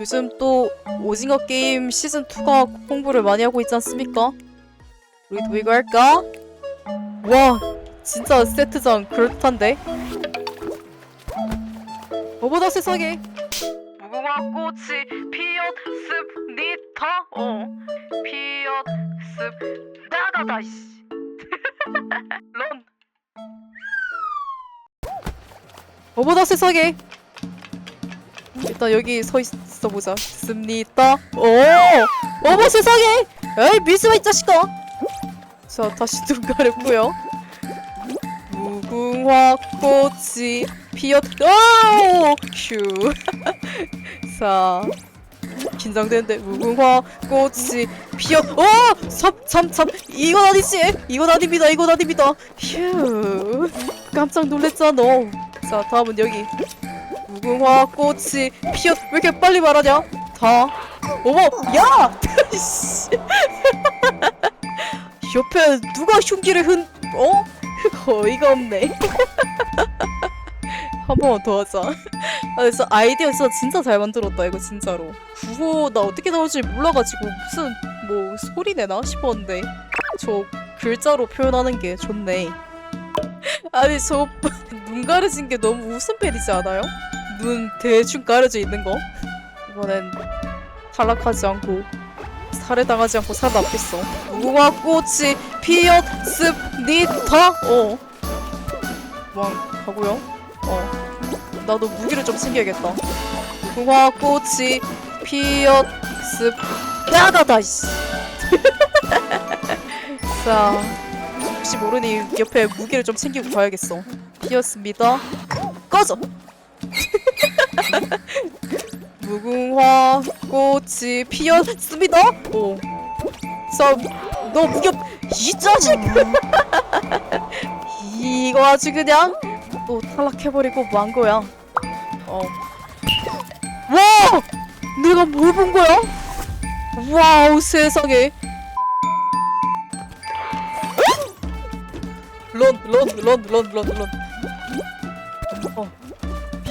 요즘 또 오징어 게임 시즌 2가 홍보를 많이 하고 있지 않습니까? 우리도 이거 할까? 와, 진짜 세트장 그럴듯한데? 어머나 세상에! 무궁화 꽃이 피었습니다. 어, 피었습 나가다 씨. 런. 어머나 세상에! 일단 여기 서 있 어 보자. 습니다. 오, 어머 세상에! 에이 밀지마 이 자식아! 자 다시 눈 가렸고요. 무궁화 꽃이 피었. 오, 휴. 자 긴장되는데 무궁화 꽃이 피었. 오, 참참참 이건 아니지. 이건 아닙니다. 이건 아닙니다. 휴. 깜짝 놀랬잖아. 자 다음은 여기. 무궁화 꽃이 피었 왜 이렇게 빨리 말하냐? 다 어머 야! 씨. 옆에 누가 흉기를 흔 어? 어이가 없네 한 번만 더 하자 아 그래서 아이디어 진짜 진짜 잘 만들었다 이거 진짜로 구호 나 어떻게 나올지 몰라가지고 무슨 뭐 소리 내나 싶었는데 저 글자로 표현하는 게 좋네 아니 저 눈 가려진 게 너무 웃음패이지 않아요? 눈 대충 가려져 있는 거? 이번엔 탈락하지 않고 살해당하지 않고 살아남겠어. 무궁화 꽃이 피었습니다! 어. 왕 가고요? 어. 나도 무기를 좀 챙겨야겠다. 무궁화 꽃이 피었습 야다다 씨. 자 혹시 모르니 옆에 무기를 좀 챙기고 가야겠어. 피었습니다. 꺼져 무궁화 꽃이 피었습니다. 오. 자, 너 무겹 이 자식. 이거 아주 그냥 또 탈락해버리고 만 거야. 어. 와! 내가 뭘 본 거야? 와우 세상에. 런, 런, 런, 런, 런, 런.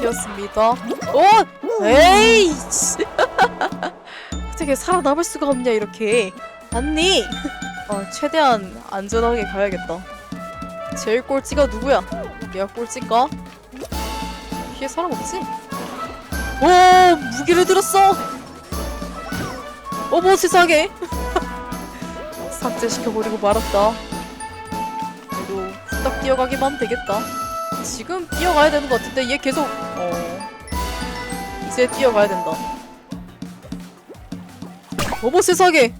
어. 피었습니다. 어! 에이! 씨. 어떻게 살아남을 수가 없냐 이렇게 맞니? 어, 최대한 안전하게 가야겠다 제일 꼴찌가 누구야? 내가 꼴찌인가? 뒤에 사람 없지? 오! 무기를 들었어! 어머 세상에! 삭제시켜버리고 말았다 그래도 후딱 뛰어가기만 되겠다 지금 뛰어가야 되는 것 같은데 얘 계속 어... 이제 뛰어가야 된다. 어머 세상에!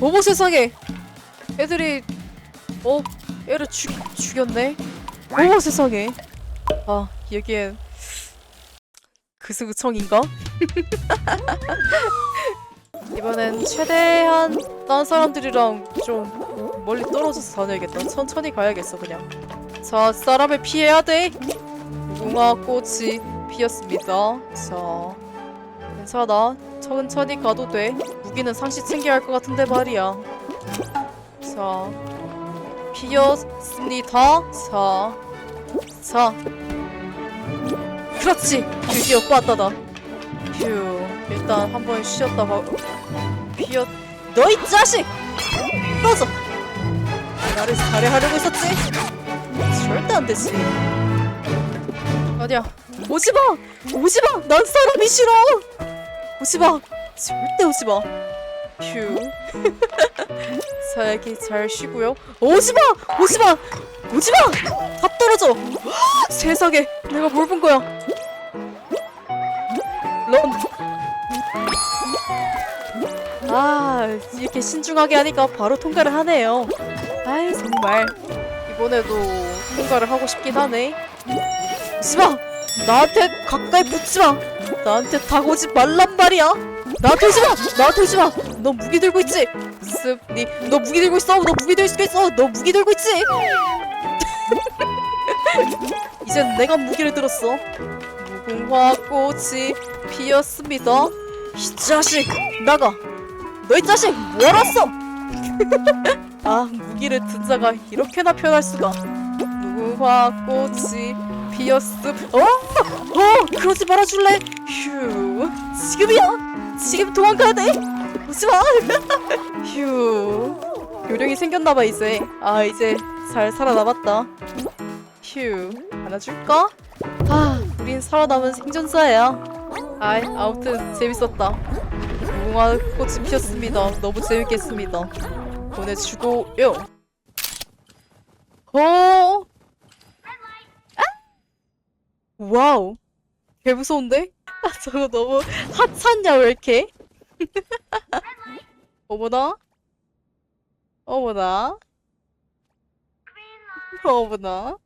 어머 세상에! 애들이 어 애를 죽 죽였네. 어머 세상에! 아 여기엔 그스구청인가? 이번엔 최대한 딴 사람들이랑 좀 멀리 떨어져서 다녀야겠다. 천천히 가야겠어 그냥. 자 사람을 피해야 돼. 무궁화 꽃이 피었습니다. 자, 괜찮아. 천천히 가도 돼. 무기는 상시 챙겨야 할 것 같은데 말이야. 자, 피었습니다. 자, 자. 그렇지! 드디어 빠따다. 휴, 일단 한 번 쉬었다 가 피었... 너이 자식! 꺼져! 나를 살해하려고 했었지? 절대 안 되지. 아니야. 오지 마! 오지 마! 난 사람이 싫어! 오지 마! 절대 오지 마! 휴. 자, 여기 잘 쉬고요. 오지 마! 오지 마! 오지마! 다 떨어져! 세상에, 내가 뭘 본 거야? 런. 아, 이렇게 신중하게 하니까 바로 통과를 하네요. 아이, 정말. 이번에도 통과를 하고 싶긴 하네. 오지마! 나한테 가까이 붙지마! 나한테 다가오지 말란 말이야! 나한테 오지마! 나한테 오지마! 너 무기 들고 있지? 습니, 너 무기 들고 있어! 너 무기 들고 있어! 너 무기 들고 있지? 이젠 내가 무기를 들었어. 무궁화 꽃이 피었습니다. 이 자식! 나가! 너이 자식! 뭘 왔어! 아, 무기를 든 자가 이렇게나 편할 수가. 무궁화 꽃이 피었음 어? 어? 그러지 말아줄래? 휴 지금이야 지금 도망가야 돼 오지마 휴 요령이 생겼나봐 이제 아 이제 잘 살아남았다 휴 안아줄까? 아 우린 살아남은 생존자야 아이 아무튼 재밌었다 무궁화 꽃이 피었습니다 너무 재밌겠습니다 보내주고요 어? 아? 와우 개 무서운데? 아 저거 너무 하찮냐 왜 이렇게? 어머나 어머나 어머나